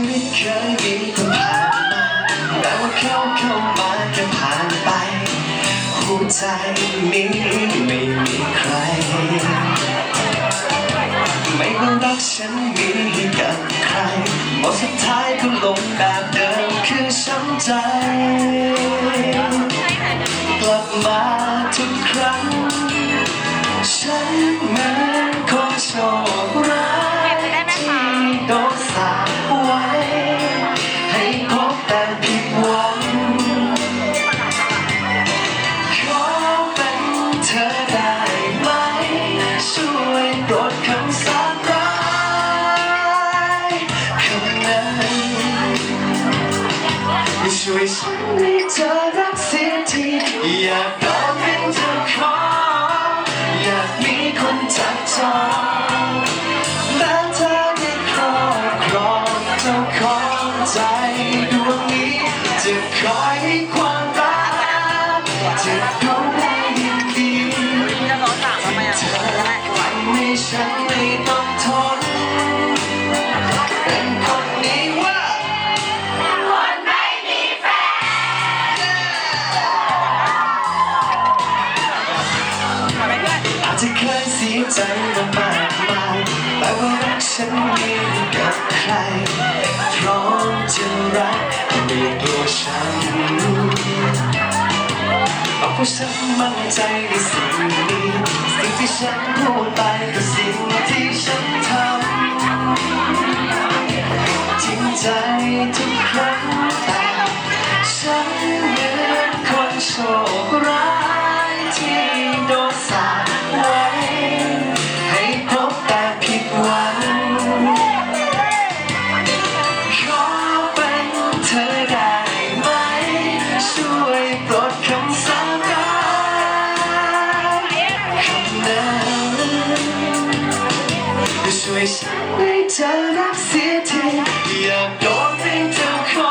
ชีวิตเคยมีคนผ่านมาแต่ว่าเขาเข้ามาแค่ผ่านไป หัวใจนี้ไม่มีใคร ไม่ว่ารักฉันมีให้กับใครหมดสุดท้ายก็ลงแบบเดิมคือช้ำใจ กลับมาทุกครั้ง ฉันเหมือนคนโชค ช่วยฉันให้เธอรักเสียทีอยากโดนเป็นเธอขออยากมีคนจับจองและเธอได้ครอบครองเจ้าของใจดวงนี้จะคอยให้ความรักจะดูแลยิ จะเคยเสียใจมามากมายแต่ว่ารักฉันมีกับใคร พร้อมจะรักไม่กลัวช้ำบอกว่าฉันมั่นใจในสิ่งนี้ สิ่งที่ฉันพูดไปกับสิ่งที่ฉันทำจริงใจทุกครั้งแต่ฉันเหมือนคนโชคร้ายที่โดนสา ช่วยฉันให้เธอรักเสียทีอยากโดนเป็นเจ้าขอ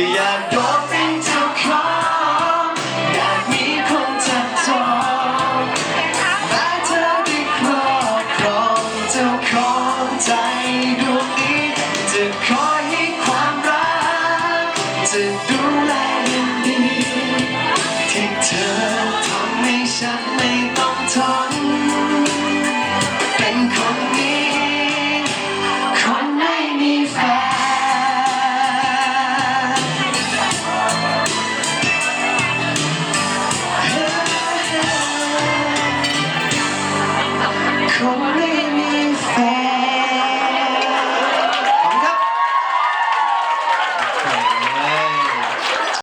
ก็อยากโดนเป็นเจ้าของอยากมีคนจับจองแต่เธอได้ครอบครองเจ้าของใจดวงนี้จะคอยให้ความรัก จะดูแลอย่างดีที่เธอทำให้ฉัน